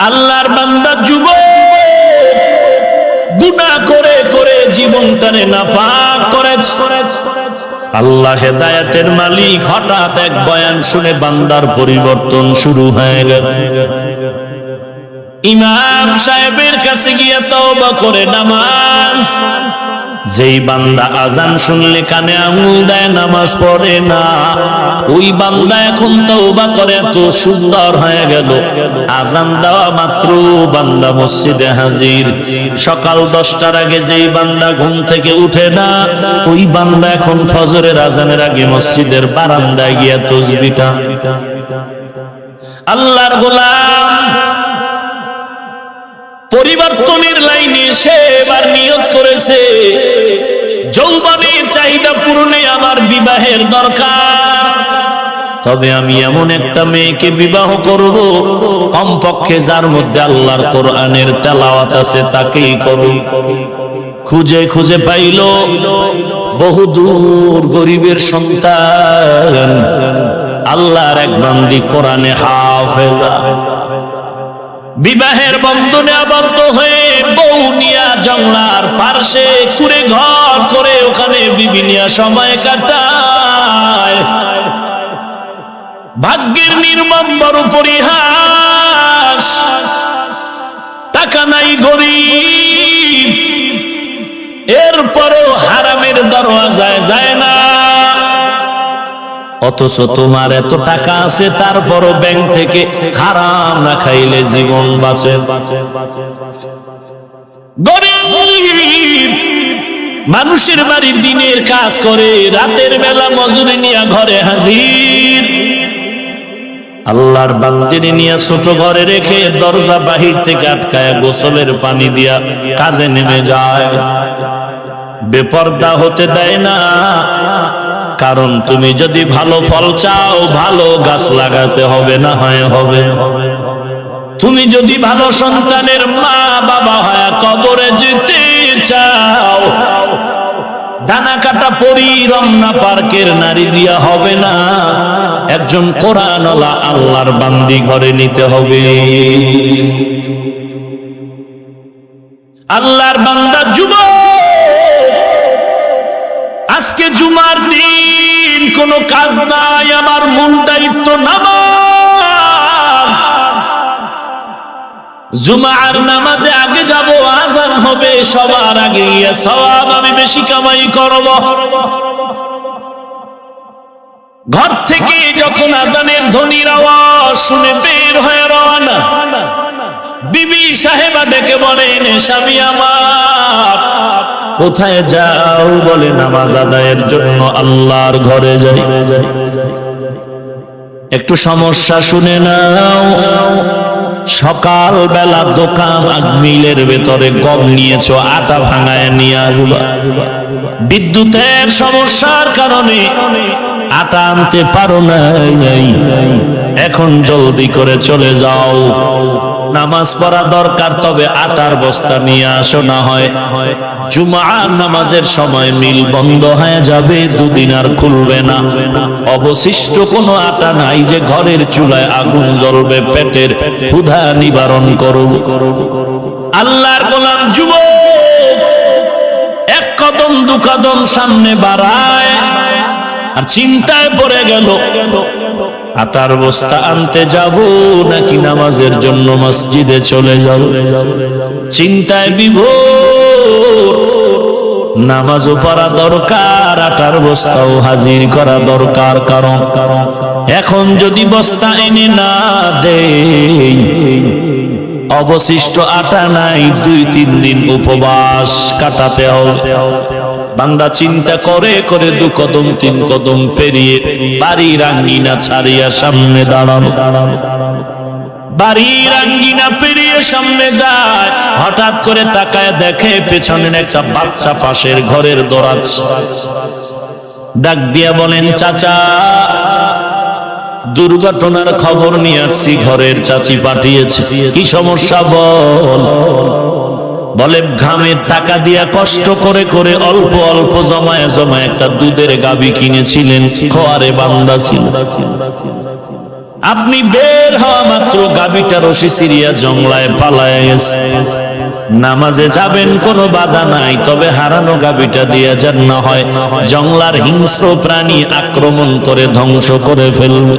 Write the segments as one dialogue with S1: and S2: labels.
S1: আল্লাহর বান্দা যুব গুনাহ করে করে জীবনটারে নাপাক করেছে। আল্লাহ হেদায়েতের মালিক হঠাৎ এক বয়ান শুনে বান্দার পরিবর্তন শুরু হয়ে গেল। ইমাম সাহেবের কাছে গিয়ে তওবা করে নামাজ। যেই বান্দা আজান শুনলে কানে আঙুল দেয়, নামাজ পড়ে না। ওই বান্দা এখন তওবা করে, এত সুন্দর হয়ে গেল। আজান দেওয়া মাত্র বান্দা মসজিদে হাজির। সকাল দশটার আগে যেই বান্দা ঘুম থেকে উঠে না, ওই বান্দা এখন ফজরের আজানের আগে মসজিদের বারান্দায় গিয়া তসবিটা আল্লাহর গোলাম পরিবর্তনের লাইনে সে এবার নিয়ত করেছে। যৌবনের চাহিদা পূরণে আমার বিবাহের দরকার। তবে আমি এমন একটা মেয়েকে বিবাহ করব, কমপক্ষে যার মধ্যে আল্লাহর কোরআনের তেলাওয়াত আছে তাকেই করব খুঁজে খুঁজে পাইল বহু দূর গরিবের সন্তান। আল্লাহর এক বান্দি কোরআনে হাফেজা। বিবাহের বন্ধনে আবদ্ধ হয়ে বউ নিয়া জংলার পার্শ্বে কুড়ে ঘর করে ওখানে বিভিন্ন সময় কাটায়। ভাগ্যের নির্মম বড় পরিহাস, টাকা নাই গরিব, এরপরও হারামের দরওয়াজায় যায় না। অথচ তোমার এত টাকা আছে তারপরও ব্যাংক থেকে হারাম না খাইলে জীবন বাঁচে। মানুষের বাড়ি দিনের কাজ করে, রাতের বেলা মজুরি নিয়ে ঘরে হাজির। আল্লাহর বান্দিরে নিয়ে ছোট ঘরে রেখে দরজা বাহির থেকে আটকায় গোসলের পানি দিয়া কাজে নেমে যায়। বেপর্দা হতে দেয় না কারণ তুমি যদি ভালো ফল চাও, ভালো গাছ লাগাতে হবে না, হয় হবে। তুমি যদি ভালো সন্তানের মা বাবা হয়, কবরে যেতে চাও, দানা কাটা পরি রমনা পার্কের নারী দিয়া হবে না। একজন কোরআনলা আল্লাহর বান্দি ঘরে নিতে হবে। আল্লাহর বান্দা যুবক আজকে জুমার দিন, কোনো কাজ নাই, আমার মূল দায়িত্ব নামাজ। জুমার নামাজে আগে যাব, আজান হবে, সবার আগে সবাব আমি বেশি কামাই করব। ঘর থেকে যখন আজানের ধ্বনির আওয়াজ শুনে বের হয়ে রওনা, বিবি সাহেবা ডেকে বলেন স্বামী আমার কোথায় যাও বলে নামাজ আদায়ের জন্য আল্লাহর ঘরে যাই। একটু সমস্যা শুনে নাও। সকাল বেলা দোকান মিলের ভেতরে গম নিয়েছো, আটা ভাঙায় নিয়ে আসবা। বিদ্যুতের সমস্যার কারণে আটা আনতে পারো না এখন জলদি করে চলে যাও। নামাজ পড়া দরকার, তবে আটার বস্তা নিয়ে আসো না হয়। জুমার নামাজের সময় মিল বন্ধ হয়ে যাবে, দুদিন আর খুলবে না। অবশিষ্ট কোনো আটা নাই যে ঘরের চুলায় আগুন জ্বলবে, পেটের ক্ষুধা নিবারণ করব আল্লাহর গোলাম যুব এক কদম, দু কদম সামনে বাড়ায়, আর চিন্তায় পড়ে গেল আটার বস্তা আনতে যাব নাকি নামাজের জন্য মসজিদে চলে যাব? চিন্তায় বিভোর, নামাজও পড়া দরকার আটার বস্তাও হাজির করা দরকার। কারণ এখন যদি বস্তা এনে না দেই, অবশিষ্ট আটা নাই, দুই তিন দিন উপবাস কাটাতে হবে। বান্দা চিন্তা করে করে দু কদম, তিন কদম পেরিয়ে বাড়ির আঙ্গিনা ছাড়িয়া সামনে দাঁড়ানো। বাড়ির আঙ্গিনা পেরিয়ে সামনে যায়। হঠাৎ করে তাকায় দেখে পেছনের একটা বাচ্চা পাশের ঘরের দৌড়াচ্ছে ডাক দিয়া বলেন, চাচা, দুর্ঘটনার খবর নিয়ে আসছি, ঘরের চাচি পাঠিয়েছে। কি সমস্যা বল? বলে ঘামের টাকা দিয়া কষ্ট করে করে অল্প অল্প জমায় জমায় একটা দুধের গাবি কিনেছিলেন। খোয়ারে বান্দা ছিল। আপনি বের হওয়া মাত্র গাবিটা রশি সিরিয়া জংলায় পালায় গেছে। নামাজে যাবেন, কোনো বাধা নাই, তবে হারানো গাবিটা দিয়ে যান না হয়। জংলার হিংস্র প্রাণী আক্রমণ করে ধ্বংস করে ফেলবে।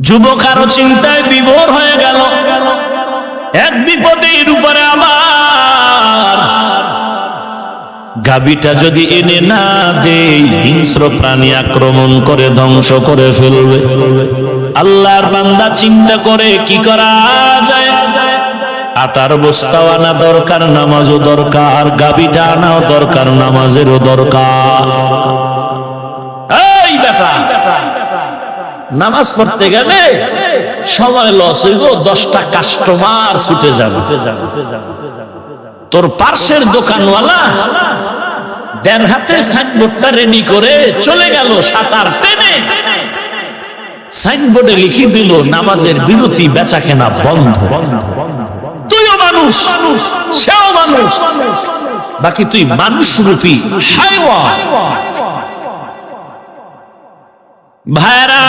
S1: যুবক আরও চিন্তায় বিভোর হয়ে গেল। এক বিপদের উপরে আমার। গাবিটা যদি এনে না দেই হিংস্র প্রাণী আক্রমণ করে ধ্বংস করে ফেলবে। আল্লাহর বান্দা চিন্তা করে, কি করা যায়? আটার বস্তাও আনা দরকার, নামাজও দরকার গাবিটা আনাও দরকার, নামাজেরও দরকার। এই বেটা, নামাজ পড়তে গেলে সময় লস হইব, দশটা কাস্টমার ছুটে যাবে। তোর পার্শ্বের দোকানওয়ালা দেড় হাতের সাইনবোর্ডটা রেডি করে চলে গেল সাঁতার টেনে। সাইনবোর্ডে লিখে দিল, নামাজের বিরতি বেচা কেনা বন্ধ। তুইও মানুষ, সেও মানুষ। বাকি তুই মানুষ রূপী হাইওয়ান ভাইরা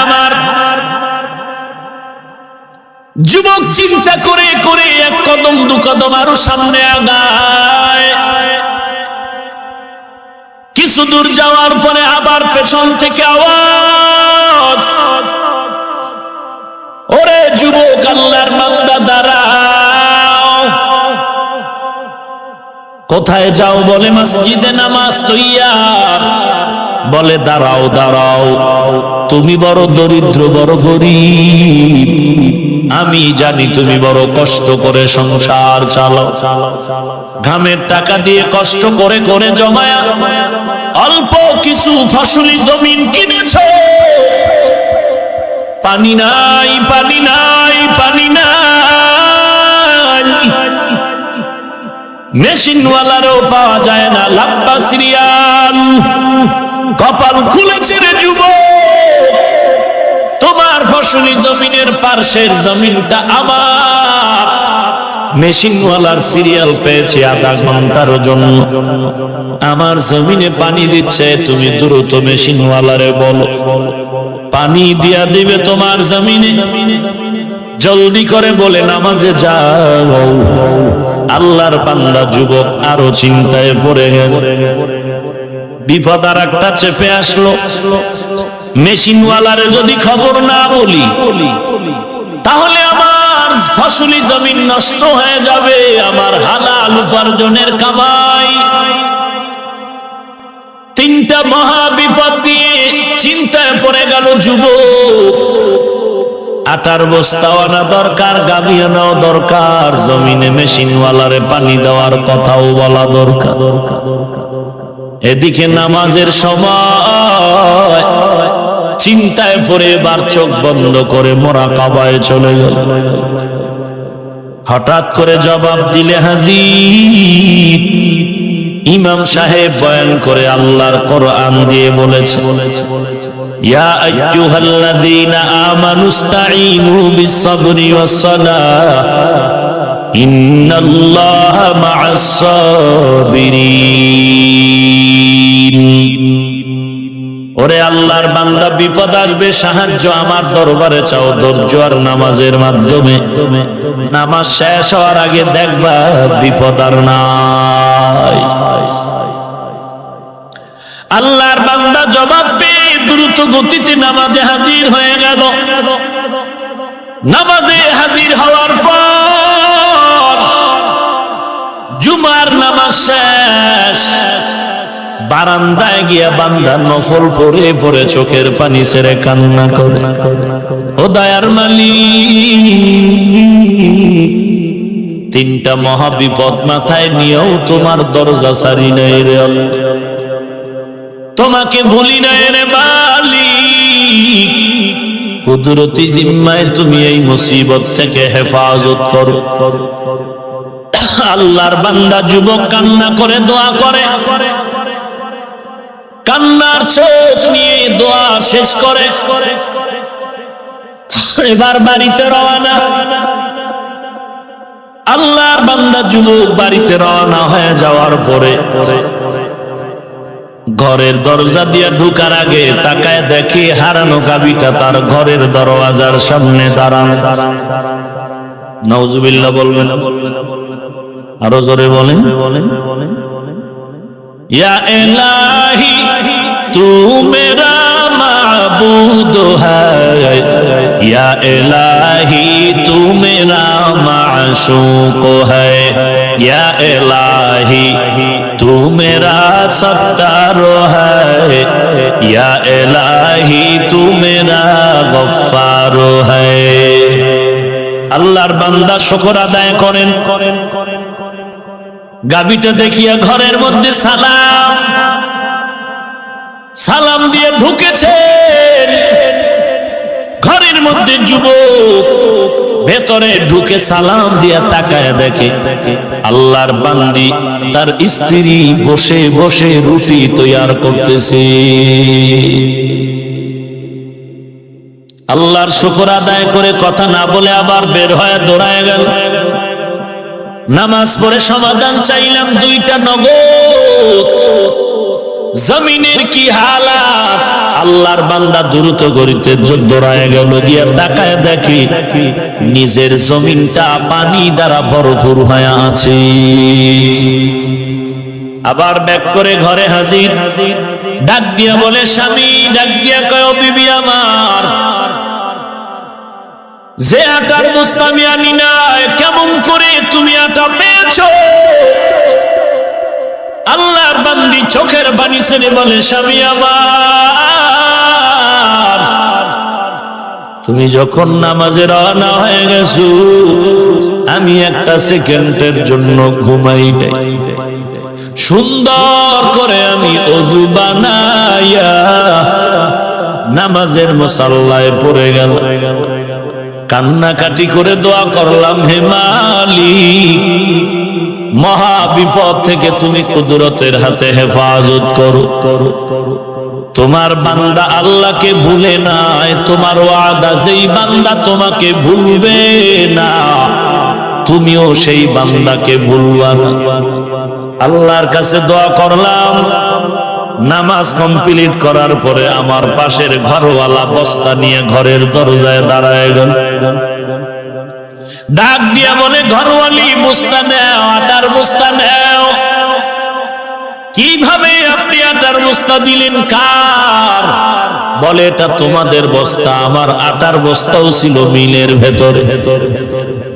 S1: যুবক চিন্তা করে করে এক কদম, দু কদম আরও সামনে আগায়। কিছু দূর যাওয়ার পরে আবার পেছন থেকে আওয়াজ। ওরে যুবক, আল্লাহর মান্দা দাঁড়াও। কোথায় যাও বলে মসজিদে নামাজ তৈয়ার? বলে, দাঁড়াও দাঁড়াও, তুমি বড় দরিদ্র, বড় গরিব। আমি জানি তুমি বড় কষ্ট করে সংসার চালাও। ঘামের টাকা দিয়ে কষ্ট করে করে জমায়া অল্প কিছু ফসলি জমিন কিনেছ। পানি নাই পানি নাই পানি নাই। মেশিনওয়ালারও পাওয়া যায় না লাম্বা সিরিয়াল কপাল খুলেছে রে যুব তোমার ফসলি জমিনের পার্শ্বের জমিনটা আমার। মেশিনওয়ালার সিরিয়াল পেয়েছে আধা ঘণ্টার জন্য। আমার জমিনে পানি দিচ্ছে, তুমি দ্রুত মেশিনওয়ালারে বলো। পানি দিয়া দিবে তোমার জমিনে। জলদি করে বলে নামাজে যাও। আল্লাহর পান্দা যুবক আরও চিন্তায় পড়ে গেল বিপদ আর একটা চেপে আসলো। মেশিনওয়ালারে যদি খবর না বলি, তাহলে আমার ফসলি জমিন নষ্ট হয়ে যাবে, আমার হালাল উপার্জনের কামাই। তিনটা মহা বিপদ দিয়ে চিন্তায় পড়ে গেল যুবক। আটার বস্তাও আনা দরকার, গাভি আনাও দরকার, জমিনে মেশিনওয়ালারে পানি দেওয়ার কথাও বলা দরকার। এদিকে নামাজের সময় চিন্তায় পড়ে এবার চোখ বন্ধ করে মোরা কাবায় চলে গেল। হঠাৎ করে জবাব দিলে হাজি ইমাম সাহেব বয়ান করে আল্লাহর কোরআন দিয়ে বলেছে, ইয়া আইয়ুহাল্লাযীনা আমানুস্তাঈনু বিস-সাবরি ওয়াস-সালাহ। ওরে আল্লাহর বান্দা, বিপদ আসবে, সাহায্য আমার দরবারে চাও, ধৈর্য আর নামাজের মাধ্যমে। নামাজ শেষ হওয়ার আগে দেখবা, বিপদ আর নাই। আল্লাহর বান্দা জবাব পেয়ে দ্রুত গতিতে নামাজে হাজির হয়ে গেল। নামাজে হাজির হওয়ার পর শেষ। বারান্দায় গিয়া বান্দা নফল পরে পরে চোখের পানি ছেড়ে কান্না করে। ও দয়ার মালিক, তিনটা মহা বিপদ মাথায় নিয়েও তোমার দরজা সারি নাই রে তোমাকে ভুলি নাই রে মালিক, কুদরতি জিম্মায় তুমি এই মুসিবত থেকে হেফাজত করো। আল্লাহর বান্দা যুবক কান্না করে, দোয়া করে। কান্নার চোখ নিয়ে দোয়া শেষ করে। এবার বাড়িতে রওনা। আল্লাহর বান্দা যুবক বাড়িতে রওনা হয়ে যাওয়ার পরে ঘরের দরজা দিয়ে ঢুকার আগে তাকায় দেখি হারানো গাবিটা তার ঘরের দরওয়াজার সামনে দাঁড়ান দাঁড়ানো। নওজুবিল্লাহ বলবেন। আরও জোরে বলেন। এলাহি তু মেরা মাবুদ হায়। ইয়া এলাহি তু মেরা মাশুক এলাহি আল্লাহর বান্দা শকর আদায় করেন করেন করেন। গাবিটা দেখিয়া ঘরের মধ্যে সালাম। সালাম দিয়ে ঢুকেছে ঘরের মধ্যে যুবক ভেতরে ঢুকে সালাম দিয়া তাকায় দেখে। আল্লাহর বান্দি তার স্ত্রী বসে বসে রুটি তৈয়ার করতেছে। আল্লাহর শুকর আদায় করে কথা না বলে আবার বের হয়ে দৌড়ায় গেল। নামাজ পড়ে সমাধান চাইলাম দুইটা নগদ। জমিনের কি হালাত? আল্লাহর বান্দা দ্রুত গরিতে দৌড়ায় গেল, গিয়া তাকায় দেখি নিজের জমিনটা পানি দ্বারা ভরপুর হয়ে আছে। আবার ব্যাক করে ঘরে হাজির। ডাক দিয়া বলে, স্বামী, ডাক দিয়া কয়, "ও বিবি আমার যে আটার বস্তা আমি আনি নাই, কেমন করে তুমি আটা পেয়েছ? আল্লাহর বান্দি চোখের পানি ছেড়ে বলে, স্বামী আমার, তুমি যখন নামাজে রওনা হয়ে গেছো, আমি একটা সেকেন্ডের জন্য ঘুমাই নাই। সুন্দর করে আমি অজু বানাইয়া নামাজের মশাল্লায় পড়ে গেল কান্নাকাটি করে দোয়া করলাম, হে মালিক, মহা বিপদ থেকে তুমি কুদরতের হাতে হেফাজত করো। তোমার বান্দা আল্লাহকে ভুলে নাই, তোমার ওয়াদা যেই বান্দা তোমাকে ভুলবে না, তুমিও সেই বান্দাকে ভুলবা আল্লাহর কাছে দোয়া করলাম নামাজ কমপ্লিট করার পরে আমার পাশের ঘরওয়ালা বস্তা নিয়ে ঘরের দরজায় দাঁড়ায় গেল। ডাক দিয়া বলে, ঘরওয়ালি, বস্তা নেও, আটার বস্তা নেও। কীভাবে আপনি আটার বস্তা দিলেন, কার? বলে, এটা তোমাদের বস্তা, আমার আটার বস্তাও ছিল মিলের ভেতরে।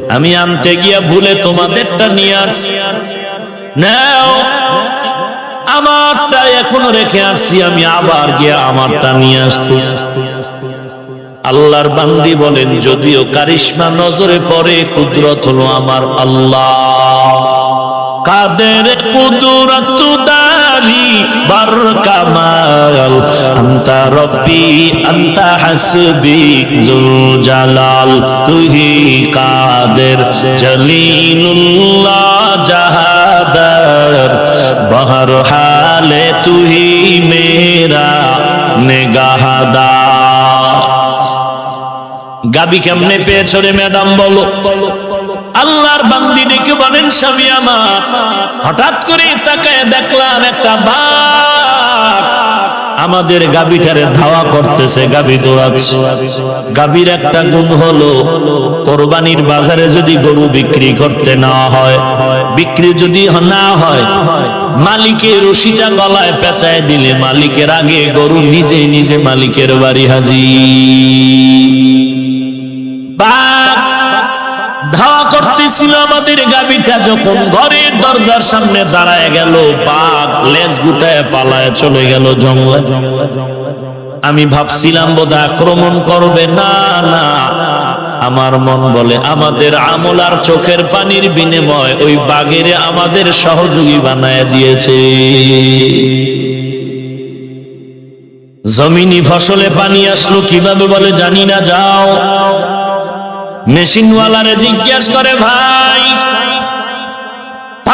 S1: আমি আনতে গিয়া ভুলে তোমাদেরটা নিয়ে আসছি। নাও আমারটা এখনও রেখে আসছি, আমি আবার গিয়ে আমারটা নিয়ে আসতে আল্লাহর বান্দি বলেন, যদিও কারিশমা নজরে পড়ে, কুদরত হলো আমার আল্লাহ। কাদের কুদরত? দারি বার কামাল আন্তা রব্বি আন্তা হাসবি জুল জালাল তুহি কাদের জলিলুল্লাহ জাহাদার বহর হালে তুহি মেরা নেগাহাদা গাবি কেমনে পেয়েছ রে ম্যাডাম বলো আল্লাহর বান্দি ডেকে বলেন স্বামী আমার হঠাৎ করে তাকায় আমাদের গাবিটারে ধাওয়া করতেছে গাবি দৌড়াচ্ছে। গাবির একটা গুণ হলো, কোরবানির বাজারে যদি গরু বিক্রি করতে না হয়, বিক্রি যদি না হয়, মালিকের রশিটা গলায় পেঁচায় দিলে মালিকের আগে গরু নিজে নিজে মালিকের বাড়ি হাজির। গাবিটা যখন ঘরের দরজার সামনে দাঁড়ায় গেল, বাঘ লেজ গুটায় পালায় চলে গেল জঙ্গলে। আমি ভাবছিলাম বোধ আক্রমণ করবে। না না। আমার মন বলে, আমাদের আমল আর চোখের পানির বিনিময় ওই বাঘের আমাদের সহযোগী বানায় দিয়েছে। জমিনি ফসলে পানি আসলো কীভাবে বলে, জানি না, যাও। মেশিনওয়ালারে জিজ্ঞাসা করে, ভাই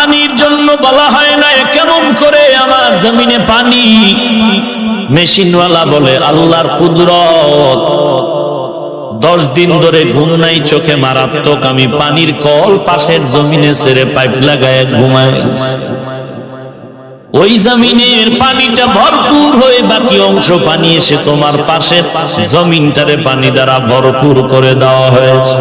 S1: পানির জন্য বলা হয় না কেমন করে আমার জমিনে পানি? মেশিনওয়ালা বলে, আল্লাহর কুদরত, দশ দিন ধরে ঘুম নাই, চোখে মারাত্মক, আমি পানির কল পাশের জমিনে ছেড়ে পাইপ লাগায় ঘুমায় ওই জমিনের পানিটা ভরপুর হয়ে বাকি অংশ পানি এসে তোমার পাশে জমিনটারে পানি দ্বারা ভরপুর করে দেওয়া হয়েছে।